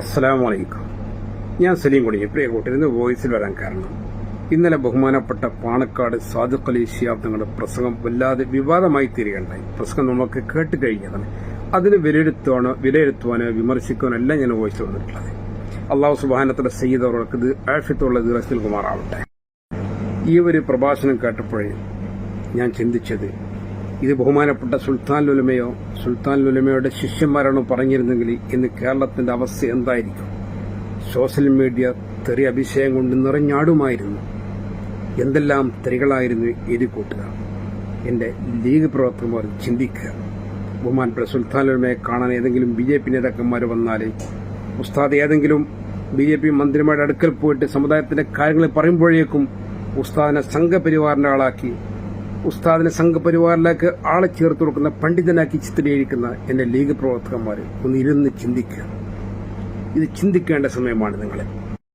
അസ്സലാമു അലൈക്കും ഞാൻ സലീം കൊടിഞ്ഞു പ്രിയ നിന്ന് വോയിസിൽ വരാൻ കാരണം ഇന്നലെ ബഹുമാനപ്പെട്ട പാണക്കാട് സാദുഖ് അലി ഷിയാബ് തങ്ങളുടെ പ്രസംഗം വല്ലാതെ വിവാദമായി തീരുകയുണ്ടായി. പ്രസംഗം നമുക്ക് കേട്ട് കഴിഞ്ഞതാണ്. അതിന് വിലയിരുത്തുവാനോ വിലയിരുത്തുവാനോ വിമർശിക്കുവാനോ അല്ല ഞാൻ വോയിസ് വന്നിട്ടുള്ളത്. അള്ളാഹു സുബാനത്തിന്റെ സയ്യിദ് അവർക്ക് ഇത് ആഫിത്തുള്ള ദിറസിൽ കുമാറാവട്ടെ. ഈ ഒരു പ്രഭാഷണം കേട്ടപ്പോഴേ ഞാൻ ചിന്തിച്ചത് ഇത് ബഹുമാനപ്പെട്ട സുൽത്താൻ ലുലമയോ സുൽത്താൻ ലുലമയുടെ ശിഷ്യന്മാരാണോ പറഞ്ഞിരുന്നെങ്കിൽ ഇന്ന് കേരളത്തിന്റെ അവസ്ഥ എന്തായിരിക്കും? സോഷ്യൽ മീഡിയ തെറി അഭിഷേകം കൊണ്ട് നിറഞ്ഞാടുമായിരുന്നു. എന്തെല്ലാം തെറികളായിരുന്നു എഴുതി കൂട്ടുക. എന്റെ ലീഗ് പ്രവർത്തകന്മാർ ചിന്തിക്കുക. ബഹുമാനപ്പെട്ട സുൽത്താൻ ലുലമയെ കാണാൻ ഏതെങ്കിലും ബി ജെ പി നേതാക്കന്മാർ വന്നാൽ ഉസ്താദ് ഏതെങ്കിലും ബി ജെ പി മന്ത്രിമാരുടെ അടുക്കൽ പോയിട്ട് സമുദായത്തിന്റെ കാര്യങ്ങൾ പറയുമ്പോഴേക്കും ഉസ്താദിനെ സംഘപരിവാറിന്റെ ആളാക്കി ഉസ്താദിനെ സംഘപരിവാറിലേക്ക് ആളെ ചേർത്ത് കൊടുക്കുന്ന പണ്ഡിതനാക്കി ചിത്രീകരിക്കുന്ന എന്റെ ലീഗ് പ്രവർത്തകന്മാർ ഒന്ന് ഇരുന്ന് ചിന്തിക്കുക. ഇത് ചിന്തിക്കേണ്ട സമയമാണ് നിങ്ങളെ.